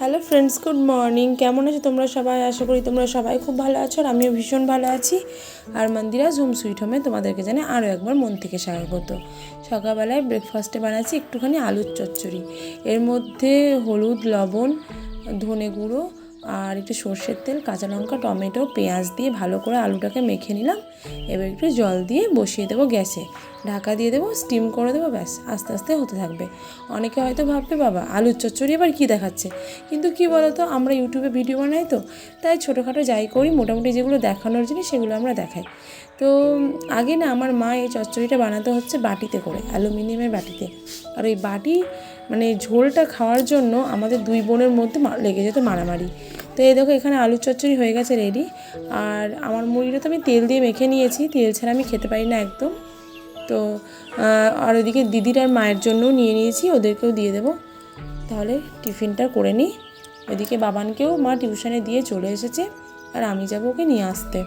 Hello friends good morning কেমন আছো তোমরা সবাই? আশা করি তোমরা সবাই খুব ভালো আছো আর আমিও ভীষণ ভালো আছি। আর মন্দিরা হোম সুইট হোমে তোমাদেরকে জানে আরও একবার মন থেকে স্বাগত। সকালবেলায় ব্রেকফাস্টে বানাচ্ছি একটুখানি আলুর চচ্চড়ি। এর মধ্যে হলুদ, লবণ, ধনে গুঁড়ো আর একটু সর্ষের তেল, কাঁচা লঙ্কা, টমেটো, পেঁয়াজ দিয়ে ভালো করে আলুটাকে মেখে নিলাম। এবার একটু জল দিয়ে বসিয়ে দেবো গ্যাসে। ঢাকা দিয়ে দেবো স্টিম করে দেবো, ব্যাস, আস্তে আস্তে হতে থাকবে। অনেকে হয়তো ভাববে, বাবা, আলুর চচ্চড়ি আবার কী দেখাচ্ছে? কিন্তু কি বলতো, আমরা ইউটিউবে ভিডিও বানাই তো, তাই ছোটোখাটো যাই করি, মোটামুটি যেগুলো দেখানোর জিনিস সেগুলো আমরা দেখাই। তো, আগে না আমার মা এই চচ্চড়িটা বানাতে হচ্ছে বাটিতে করে, অ্যালুমিনিয়ামের বাটিতে। আর ওই বাটি মানে ঝোলটা খাওয়ার জন্য আমাদের দুই বোনের মধ্যে লেগে যেত মারামারি। তো এই দেখো, এখানে আলুর চচ্চড়ি হয়ে গেছে রেডি আর আমার মুড়িটা তো আমি তেল দিয়ে মেখে নিয়েছি, তেল ছাড়া আমি খেতে পারি না একদম। তো আর ওদিকে দিদির আর মায়ের জন্যও নিয়ে নিয়েছি, ওদেরকেও দিয়ে দেবো। তাহলে টিফিনটা করে নিই। ওদিকে বাবানকেও মা টিউশনে দিয়ে চলে এসেছে, আর আমি যাব ওকে নিয়ে আসতে।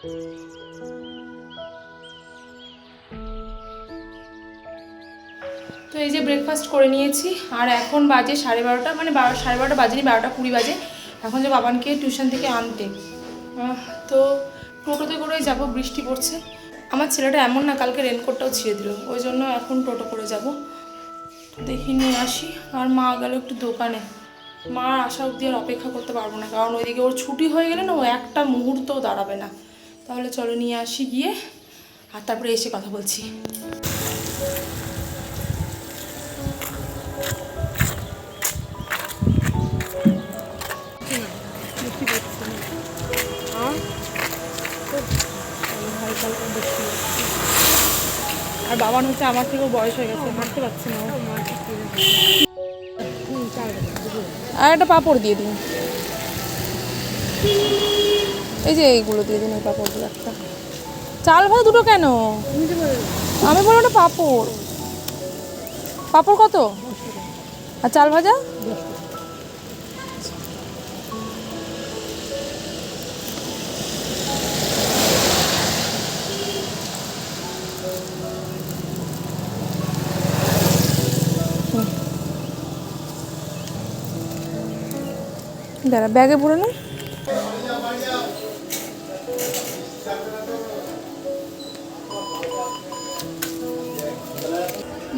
তো এই যে ব্রেকফাস্ট করে নিয়েছি, আর এখন বাজে সাড়ে বারোটা মানে বারো, সাড়ে বারোটা বাজেনি, বারোটা কুড়ি বাজে। এখন যে বাবানকে টিউশন থেকে আনতে। তো টোটোতে করেই যাব, বৃষ্টি পড়ছে। আমার ছেলেটা এমন না, কালকে রেনকোটটাও ছিঁড়ে দিল। ওই জন্য এখন টোটো করে যাব। দেখি নিয়ে আসি। আর মা গেল একটু দোকানে। মা আসা অবধি আর অপেক্ষা করতে পারব না, কারণ ওইদিকে ওর ছুটি হয়ে গেলে না, ও একটা মুহূর্তও দাঁড়াবে না। তাহলে চলো নিয়ে আসি গিয়ে, আর তারপরে এসে কথা বলছি। আর বাবার হচ্ছে আমার থেকেও বয়স হয়ে গেছে হাঁটতে পারছে না আর একটা পাঁপড় দিয়ে দিন। এই যে এইগুলো দিয়ে দিন ওই পাঁপড়গুলো একটা। চাল ভাজা দুটো কেন? আমি বললাম ওটা পাঁপড়। পাঁপড় কত? আর চাল ভাজা? দাঁড়া, ব্যাগে ভরে না।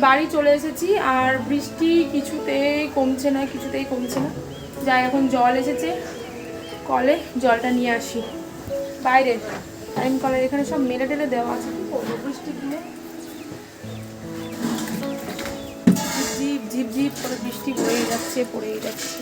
বাড়ি চলে এসেছি, আর বৃষ্টি কিছুতেই কমছে না, কিছুতেই কমছে না। যাই, এখন জল এসেছে। কলে জলটা নিয়ে আসি। বাইরে টাইম কলের এখানে সব মেলে টেলে দেওয়া আছে। করব বৃষ্টি দিয়ে ঝিপ ঝিপ ঝিপ করে বৃষ্টি পড়েই যাচ্ছে পড়েই যাচ্ছে।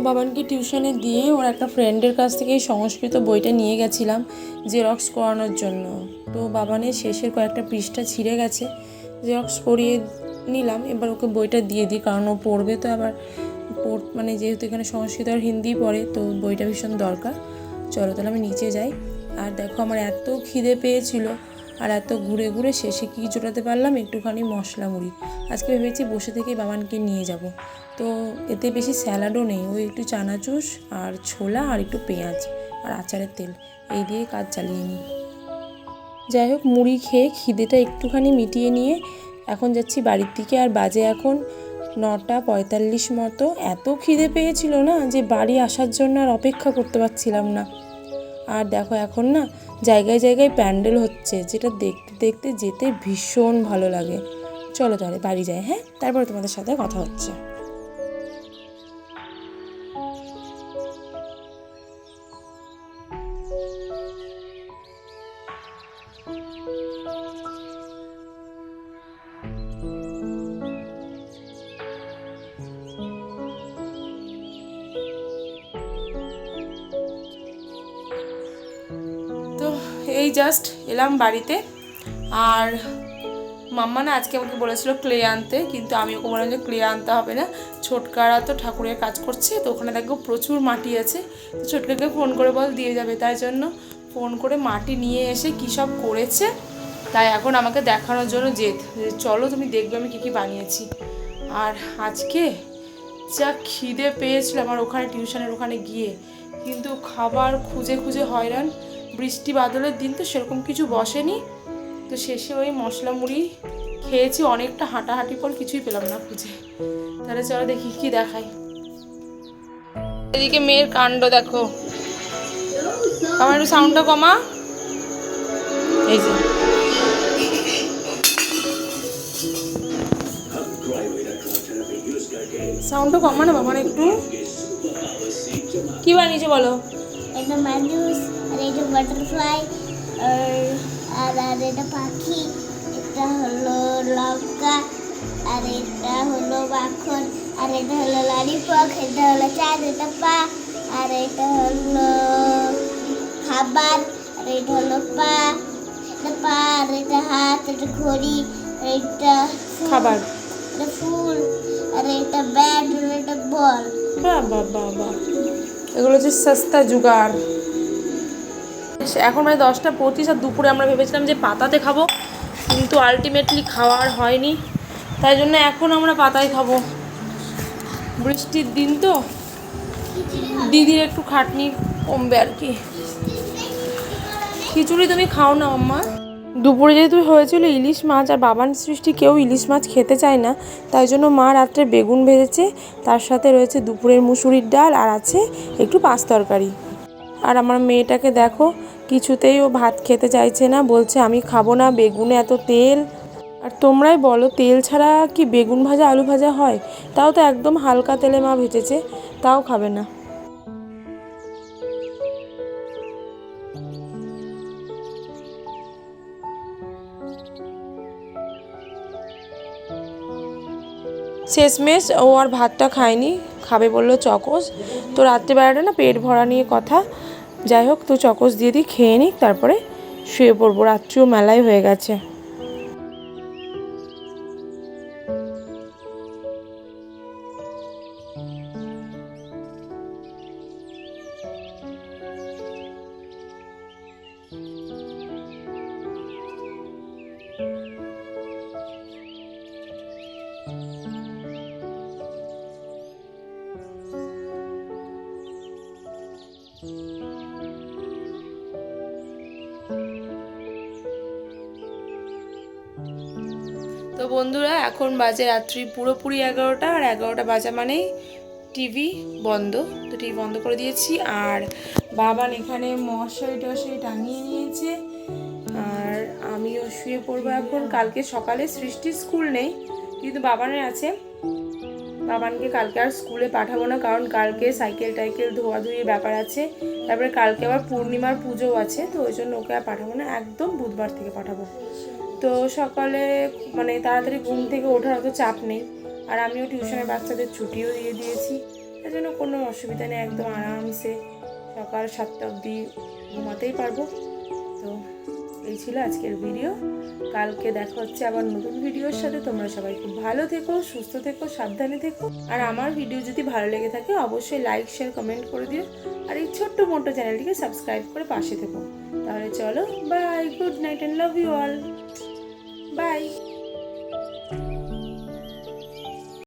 বাবানকে টিউশনে দিয়ে ওর একটা ফ্রেন্ডের কাছ থেকে এই সংস্কৃত বইটা নিয়ে গেছিলাম জেরক্স করানোর জন্য। তো বাবানের শেষের কয়েকটা পৃষ্ঠা ছিঁড়ে গেছে। জেরক্স করিয়ে নিলাম, এবার ওকে বইটা দিয়ে দিই, কারণ ও পড়বে তো আবার। পড় মানে যেহেতু এখানে সংস্কৃত আর হিন্দি পড়ে, তো বইটা ভীষণ দরকার। চলো তাহলে আমি নিচে যাই। আর দেখো আমার এত খিদে পেয়েছিল। আর এত ঘুরে ঘুরে শেষে কী জোটাতে পারলাম? একটুখানি মশলা মুড়ি। আজকে ভেবেছি বসে থেকেই বাবানকে নিয়ে যাব। তো এতে বেশি স্যালাডও নেই। ওই একটু চানাচুর, আর ছোলা, আর একটু পেঁয়াজ, আর আচারের তেল। এই দিয়ে কাজ চালিয়ে নিই। যাই হোক, মুড়ি খেয়ে খিদেটা একটুখানি মিটিয়ে নিয়ে এখন যাচ্ছি বাড়ির দিকে। আর বাজে এখন নটা পঁয়তাল্লিশ মতো। এত খিদে পেয়েছিল না যে বাড়ি আসার জন্য আর অপেক্ষা করতে পারছিলাম না। আর দেখো এখন না জায়গায় জায়গায় প্যান্ডেল হচ্ছে, যেটা দেখতে দেখতে যেতে ভীষণ ভালো লাগে। চলো তাহলে বাড়ি যাই হ্যাঁ? তারপরে তোমাদের সাথে কথা হচ্ছে। জাস্ট এলাম বাড়িতে। আর মাম্মা না আজকে আমাকে বলেছিল ক্লে আনতে, কিন্তু আমি ওকে বললাম যে ক্লে আনতে হবে না। ছোটকারা তো ঠাকুরের কাজ করছে, তো ওখানে দেখো প্রচুর মাটি আছে। তো ছোটকাকে ফোন করে বল, দিয়ে যাবে। তাই জন্য ফোন করে মাটি নিয়ে এসে কী সব করেছে, তাই এখন আমাকে দেখানোর জন্য জেদ। যে চলো তুমি দেখবে আমি কী কী বানিয়েছি। আর আজকে যা খিদে পেয়েছিল আমার ওখানে টিউশনের ওখানে গিয়ে, কিন্তু খাবার খুঁজে খুঁজে হয়রান। বৃষ্টি বাদলের দিন তো সেরকম কিছু বসেনি। তো শেষে ওই মশলা মুড়ি খেয়েছি, অনেকটা হাঁটাহাঁটি পর কিছুই পেলাম না খুঁজে। তাহলে চলো দেখি কি দেখাই। এদিকে মেয়ের কাণ্ড দেখো। আমার একটু সাউন্ডটা কমা। এই যে। সাউন্ডটা কমা না বাবা একটু। কি বানিয়েছে বলো? একটা এটা বাটারফ্লাই আর আর আর এটা পাখি এটা হলো লঙ্কা আর এটা হলো মাখন আর এটা হলো লালিপপ এটা হলো চাঁদ এটা পা আর এটা হলো খাবার আর এটা হলো পা এটা পা আর এটা হাত এটা ঘড়ি আর এটা খাবার। এটা ফুল আর এটা ব্যাট আর এটা বল। বাহ বাহ বাহ। এগুলো হচ্ছে সস্তা জুগার এখন মানে দশটা পঁচিশ আর দুপুরে আমরা ভেবেছিলাম যে পাতাতে খাব, কিন্তু আলটিমেটলি খাওয়ার হয়নি। তাই জন্য এখন আমরা পাতায় খাব। বৃষ্টির দিন তো। দিদির একটু খাটনি কমবে আর কি। খিচুড়ি তুমি খাও না, আম্মা। দুপুরে যেহেতু হয়েছিল ইলিশ মাছ, আর বাবান সৃষ্টি কেউ ইলিশ মাছ খেতে চায় না, তাই জন্য মা রাত্রে বেগুন ভেজেছে। তার সাথে রয়েছে দুপুরের মুসুরির ডাল, আর আছে একটু পাঁচ তরকারি। আর আমার মেয়েটাকে দেখো, কিছুতেই ও ভাত খেতে চাইছে না, বলছে আমি খাব না, বেগুনে এত তেল। আর তোমরাই বলো, তেল ছাড়া কি বেগুন ভাজা, আলু ভাজা হয়? তাও তো একদম হালকা তেলে মা ভেজেছে, তাও খাবে না। শেষমেশ ও আর ভাতটা খায়নি। খাবে বলল চকস। তো রাত্রিবেলাটা না পেট ভরা নিয়ে কথা। যাই হোক, তো চকস দিয়ে দিই, খেয়ে নিই তারপরে শুয়ে পড়ব। রাত্রিও মেলায় হয়ে গেছে। তো বন্ধুরা, এখন বাজে রাত্রি পুরোপুরি এগারোটা, আর এগারোটা বাজা মানেই টিভি বন্ধ। তো টিভি বন্ধ করে দিয়েছি, আর বাবান এখানে মশারি টশারি টাঙিয়ে নিয়েছে, আর আমিও শুয়ে পড়ব এখন। কালকে সকালে সৃষ্টির স্কুল নেই, কিন্তু বাবানের আছে। বাবানকে কালকে আর স্কুলে পাঠাবো না, কারণ কালকে সাইকেল টাইকেল ধোয়াধুয়ির ব্যাপার আছে। তারপরে কালকে আবার পূর্ণিমার পুজোও আছে, তো ওই জন্য ওকে আর পাঠাবো না, একদম বুধবার থেকে পাঠাবো। তো সকালে মানে তাড়াতাড়ি ঘুম থেকে ওঠার অত চাপ নেই, আর আমিও টিউশনের বাচ্চাদের ছুটিও দিয়ে দিয়েছি তাই জন্য কোনো অসুবিধা নেই, একদম আরামসে সকাল সাতটা অবধি ঘুমাতেই পারব। তো এই ছিল আজকের ভিডিও। কালকে দেখা হচ্ছে আবার নতুন ভিডিওর সাথে। তোমরা সবাই খুব ভালো থেকো, সুস্থ থেকো, সাবধানে থেকো। আর আমার ভিডিও যদি ভালো লেগে থাকে, অবশ্যই লাইক শেয়ার কমেন্ট করে দিও। আর এই ছোট্ট মোটো চ্যানেলটিকে সাবস্ক্রাইব করে পাশে থেকো। তাহলে চলো bye good night and love you all bye